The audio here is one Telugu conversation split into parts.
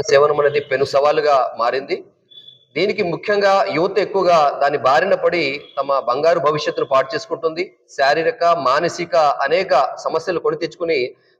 పదార్థాల సేవనం అనేది పెను సవాలుగా మారింది. దీనికి ముఖ్యంగా యువత ఎక్కువగా దాని బారిన పడి తమ బంగారు భవిష్యత్తును పాటు చేసుకుంటుంది. శారీరక మానసిక అనేక సమస్యలు కొని తెచ్చుకుని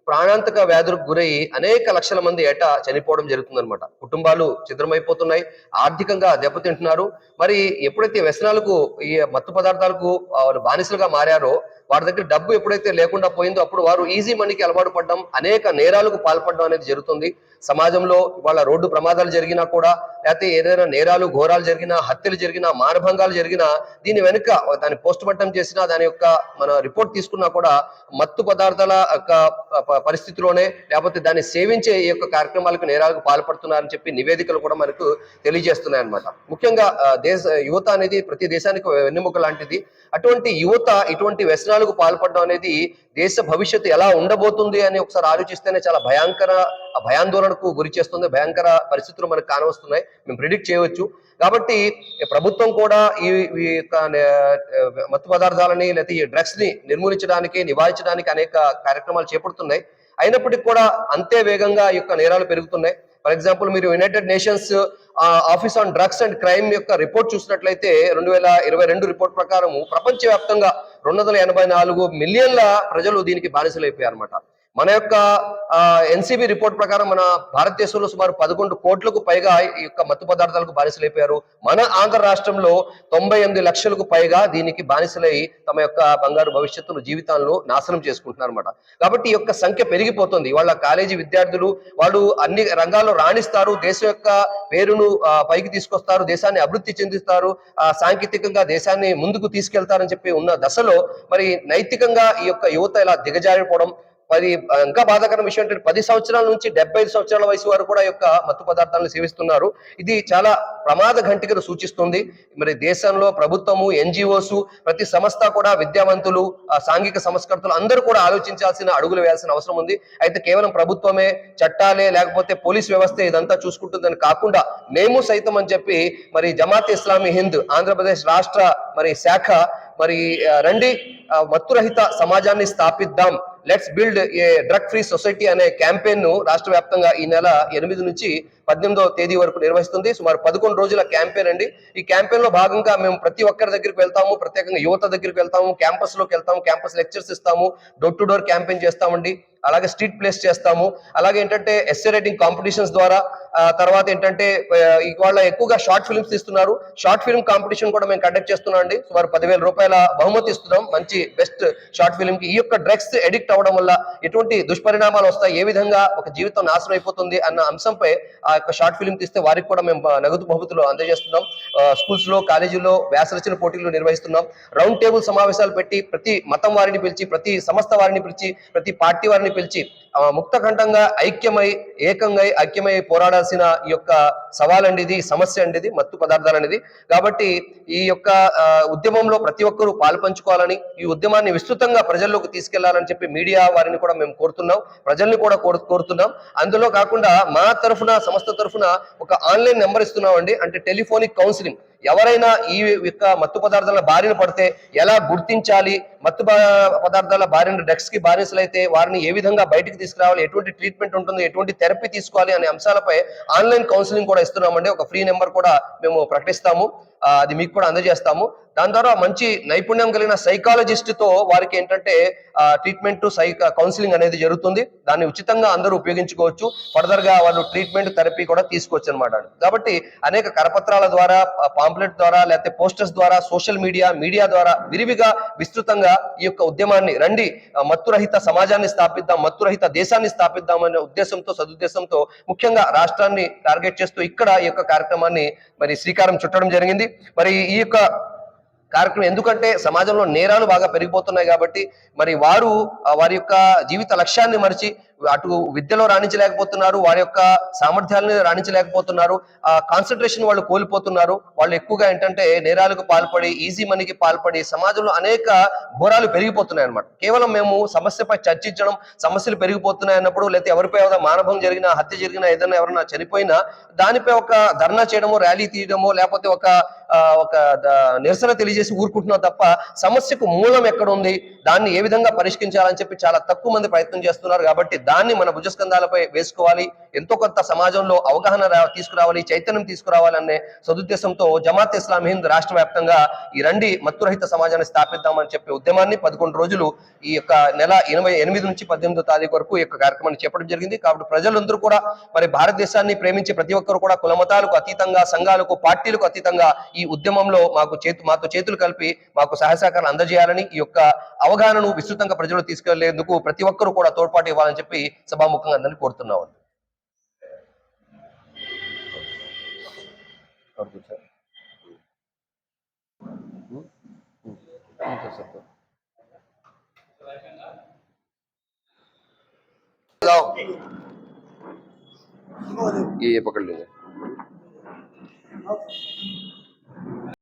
ప్రాణాంతక వ్యాధులకు గురై అనేక లక్షల మంది ఏటా చనిపోవడం జరుగుతుందన్నమాట. కుటుంబాలు చిత్రమైపోతున్నాయి ఆర్థికంగా దెబ్బతింటున్నారు. మరి ఎప్పుడైతే వ్యసనాలకు ఈ మత్తు పదార్థాలకు వాళ్ళు బానిసలుగా మారారో వారి దగ్గర డబ్బు ఎప్పుడైతే లేకుండా పోయిందో అప్పుడు వారు ఈజీ మనీకి అలవాటు పడడం అనేక నేరాలకు పాల్పడడం అనేది జరుగుతుంది. సమాజంలో వాళ్ళ రోడ్డు ప్రమాదాలు జరిగినా కూడా లేకపోతే ఏదైనా నేరాలు ఘోరాలు జరిగినా హత్యలు జరిగినా మానభంగాలు జరిగినా దీని వెనుక దాన్ని పోస్ట్ మార్టం చేసినా దాని యొక్క మన రిపోర్ట్ తీసుకున్నా కూడా మత్తు పదార్థాల యొక్క ప- పరిస్థితిలోనే లేకపోతే దాన్ని సేవించే ఈ యొక్క కార్యక్రమాలకు నేరాలకు పాల్పడుతున్నారని చెప్పి నివేదికలు కూడా మనకు తెలియజేస్తున్నాయి అన్నమాట. ముఖ్యంగా దేశ యువత అనేది ప్రతి దేశానికి వెన్నెముక లాంటిది. అటువంటి యువత ఇటువంటి వ్యసనాలకు పాల్పడడం అనేది దేశ భవిష్యత్తు ఎలా ఉండబోతుంది అని ఒకసారి ఆలోచిస్తేనే చాలా భయంకర భయాందోళనకు గురి చేస్తుంది భయంకర పరిస్థితులు మనకు కానవస్తున్నాయి. మేము ప్రిడిక్ట్ చేయవచ్చు. కాబట్టి ప్రభుత్వం కూడా ఈ ఈ యొక్క మత్తు పదార్థాలని లేకపోతే ఈ డ్రగ్స్ని నిర్మూలించడానికి నివారించడానికి అనేక కార్యక్రమాలు చేపడుతున్నాయి. అయినప్పటికీ కూడా అంతే వేగంగా ఈ యొక్క నేరాలు పెరుగుతున్నాయి. ఫర్ ఎగ్జాంపుల్ మీరు United Nations office on drugs and crime యొక్క రిపోర్ట్ చూసినట్లయితే రెండు వేల ఇరవై రెండు రిపోర్ట్ ప్రకారం ప్రపంచవ్యాప్తంగా రెండు వందల ఎనభై నాలుగు మిలియన్ల ప్రజలు దీనికి బానిసలైపోయారు అనమాట మన యొక్క ఎన్సీబీ రిపోర్ట్ ప్రకారం మన భారతదేశంలో సుమారు పదకొండు కోట్లకు పైగా ఈ యొక్క మత్తు పదార్థాలకు బానిసలైపోయారు మన ఆంధ్ర రాష్ట్రంలో తొంభై ఎనిమిది లక్షలకు పైగా దీనికి బానిసలై తమ యొక్క బంగారు భవిష్యత్తును జీవితాలను నాశనం చేసుకుంటున్నారు అనమాట కాబట్టి ఈ యొక్క సంఖ్య పెరిగిపోతుంది. వాళ్ళ కాలేజీ విద్యార్థులు వాళ్ళు అన్ని రంగాల్లో రాణిస్తారు. దేశం యొక్క పేరును పైకి తీసుకొస్తారు. దేశాన్ని అభివృద్ధి చెందిస్తారు. సాంకేతికంగా దేశాన్ని ముందుకు తీసుకెళ్తారని చెప్పి ఉన్న దశలో మరి నైతికంగా ఈ యొక్క యువత ఇలా దిగజారిపోవడం మరి ఇంకా బాధాకరమైన విషయం ఏంటంటే పది సంవత్సరాల నుంచి డెబ్బై ఐదు సంవత్సరాల వయసు వారు కూడా యొక్క మత్తు పదార్థాలను సేవిస్తున్నారు. ఇది చాలా ప్రమాద ఘంటికను సూచిస్తుంది. మరి దేశంలో ప్రభుత్వము ఎన్జిఓస్ ప్రతి సంస్థ కూడా విద్యావంతులు సాంఘిక సంస్కర్తలు అందరూ కూడా ఆలోచించాల్సిన అడుగులు వేయాల్సిన అవసరం ఉంది. అయితే కేవలం ప్రభుత్వమే చట్టాలే లేకపోతే పోలీస్ వ్యవస్థ ఇదంతా చూసుకుంటుందని కాకుండా మేము సైతం అని చెప్పి మరి జమాత్ ఇస్లామీ హింద్ ఆంధ్రప్రదేశ్ రాష్ట్ర మరి శాఖ మరి రండి మత్తురహిత సమాజాన్ని స్థాపిద్దాం. Let's build a drug free society అనే క్యాంపెయిన్ను రాష్ట్ర వ్యాప్తంగా ఈ నెల ఎనిమిది నుంచి పద్దెనిమిదవ తేదీ వరకు నిర్వహిస్తుంది. సుమారు పదకొండు రోజుల క్యాంపెయిన్ అండి. ఈ క్యాంపెయిన్లో భాగంగా మేము ప్రతి ఒక్కరి దగ్గరికి వెళ్తాము. ప్రత్యేకంగా యువత దగ్గరికి వెళ్తాము. క్యాంపస్లోకి వెళ్తాము. క్యాంపస్ లెక్చర్స్ ఇస్తాము. డోర్ టు డోర్ క్యాంపెయిన్ చేస్తామండి. అలాగే స్ట్రీట్ ప్లేస్ చేస్తాము. అలాగే ఏంటంటే ఎస్సే రైటింగ్ కాంపిటీషన్స్ ద్వారా తర్వాత ఏంటంటే ఇవాళ ఎక్కువగా షార్ట్ ఫిల్మ్స్ ఇస్తున్నారు. షార్ట్ ఫిల్మ్ కాంపిటీషన్ కూడా మేము కండక్ట్ చేస్తున్నాం అండి. సుమారు పదివేల రూపాయల బహుమతి ఇస్తున్నాం. మంచి బెస్ట్ షార్ట్ ఫిల్మ్కి. ఈ యొక్క డ్రగ్స్ ఎడిక్ట్ అవ్వడం వల్ల ఎటువంటి దుష్పరిణామాలు వస్తాయి ఏ విధంగా ఒక జీవితం నాశనం అయిపోతుంది అన్న అంశంపై ఆ యొక్క షార్ట్ ఫిల్మ్ తీస్తే వారికి కూడా మేము నగదు బహుమతులు అందజేస్తున్నాం. స్కూల్స్లో కాలేజీలో వ్యాసరచన పోటీలు నిర్వహిస్తున్నాం. రౌండ్ టేబుల్ సమావేశాలు పెట్టి ప్రతి మతం వారిని పిలిచి ప్రతి సంస్థ వారిని పిలిచి ప్రతి పార్టీ వారిని పిలిచి ఆ, ముక్తకంఠంగా ఐక్యమై ఏకంగా ఐక్యమై పోరాడాల్సిన ఈ యొక్క సవాల్ అండి ఇది సమస్య అండి ఇది మత్తు పదార్థాలు అనేది కాబట్టి ఈ యొక్క ఉద్యమంలో ప్రతి ఒక్కరూ పాల్పంచుకోవాలని ఈ ఉద్యమాన్ని విస్తృతంగా ప్రజల్లోకి తీసుకెళ్ళాలని చెప్పి మీడియా వారిని కూడా మేము కోరుతున్నాం. ప్రజల్ని కూడా కోరు కోరుతున్నాం. అందులో కాకుండా మా తరఫున సంస్థ తరఫున ఒక ఆన్లైన్ నెంబర్ ఇస్తున్నామండి. అంటే టెలిఫోనిక్ కౌన్సిలింగ్. ఎవరైనా ఈ యొక్క మత్తు పదార్థాల బారిన పడితే ఎలా గుర్తించాలి? మత్తు పదార్థాల బారిన డ్రగ్స్కి బానిసలైతే వారిని ఏ విధంగా బయటికి తీసుకురావాలి? ఎటువంటి ట్రీట్మెంట్ ఉంటుంది? ఎటువంటి థెరపీ తీసుకోవాలి? అనే అంశాలపై ఆన్లైన్ కౌన్సిలింగ్ కూడా ఇస్తున్నామండి. ఒక ఫ్రీ నెంబర్ కూడా మేము ప్రకటిస్తాము. అది మీకు కూడా అందజేస్తాము. దాని ద్వారా మంచి నైపుణ్యం కలిగిన సైకాలజిస్ట్తో వారికి ఏంటంటే ట్రీట్మెంట్ సైక కౌన్సిలింగ్ అనేది జరుగుతుంది. దాన్ని ఉచితంగా అందరూ ఉపయోగించుకోవచ్చు. ఫర్దర్గా వాళ్ళు ట్రీట్మెంట్ థెరపీ కూడా తీసుకోవచ్చు అనమాట కాబట్టి అనేక కరపత్రాల ద్వారా పాంప్లెట్ ద్వారా లేకపోతే పోస్టర్స్ ద్వారా సోషల్ మీడియా మీడియా ద్వారా విరివిగా విస్తృతంగా ఈ యొక్క ఉద్యమాన్ని రండి. మత్తురహిత సమాజాన్ని స్థాపిద్దాం మత్తురహిత దేశాన్ని స్థాపిద్దాం అనే ఉద్దేశంతో సదుద్దేశంతో ముఖ్యంగా రాష్ట్రాన్ని టార్గెట్ చేస్తూ ఇక్కడ ఈ యొక్క కార్యక్రమాన్ని మరి శ్రీకారం చుట్టడం జరిగింది. మరి ఈ యొక్క కార్యక్రమం ఎందుకంటే సమాజంలో నేరాలు బాగా పెరిగిపోతున్నాయి కాబట్టి మరి వారు వారి యొక్క జీవిత లక్ష్యాన్ని మరిచి అటు విద్యలో రాణించలేకపోతున్నారు వారి యొక్క సామర్థ్యాలను రాణించలేకపోతున్నారు ఆ కాన్సన్ట్రేషన్ వాళ్ళు కోల్పోతున్నారు. వాళ్ళు ఎక్కువగా ఏంటంటే నేరాలకు పాల్పడి ఈజీ మనీకి పాల్పడి సమాజంలో అనేక ఘోరాలు పెరిగిపోతున్నాయి అన్నమాట. కేవలం మేము సమస్యపై చర్చించడం సమస్యలు పెరిగిపోతున్నాయి అన్నప్పుడు లేకపోతే ఎవరిపై ఏదైనా మానభం జరిగినా హత్య జరిగినా ఏదైనా ఎవరైనా చనిపోయినా దానిపై ఒక ధర్నా చేయడమో ర్యాలీ తీయడమో లేకపోతే ఒక ఒక నిరసన తెలియజేసి ఊరుకుంటున్నాం తప్ప సమస్యకు మూలం ఎక్కడ ఉంది దాన్ని ఏ విధంగా పరిష్కరించాలని చెప్పి చాలా తక్కువ మంది ప్రయత్నం చేస్తున్నారు కాబట్టి దాన్ని మన భుజస్కంధాలపై వేసుకోవాలి. ఎంతో కొంత సమాజంలో అవగాహన తీసుకురావాలి చైతన్యం తీసుకురావాలనే సదుద్దేశంతో జమాత్ ఇస్లాం హింద్ రాష్ట్ర వ్యాప్తంగా ఈ రండి మత్తురహిత సమాజాన్ని స్థాపిద్దామని చెప్పే ఉద్యమాన్ని పదకొండు రోజులు ఈ యొక్క నెల ఎనభై ఎనిమిది నుంచి పద్దెనిమిదో తారీఖు వరకు ఈ యొక్క కార్యక్రమాన్ని చేపట్టడం జరిగింది. కాబట్టి ప్రజలందరూ కూడా మరి భారతదేశాన్ని ప్రేమించే ప్రతి ఒక్కరు కూడా కులమతాలకు అతీతంగా సంఘాలకు పార్టీలకు అతీతంగా ఈ ఉద్యమంలో మాకు చేతు మాతో చేతులు కలిపి మాకు సహాయ సహకారాలు అందజేయాలని ఈ యొక్క అవగాహనను విస్తృతంగా ప్రజలు తీసుకెళ్లేందుకు ప్రతి ఒక్కరూ కూడా తోడ్పాటు ఇవ్వాలని చెప్పి సభాముఖంగా అందరినీ కోరుతున్నాం ये ये पकड़ लीजिए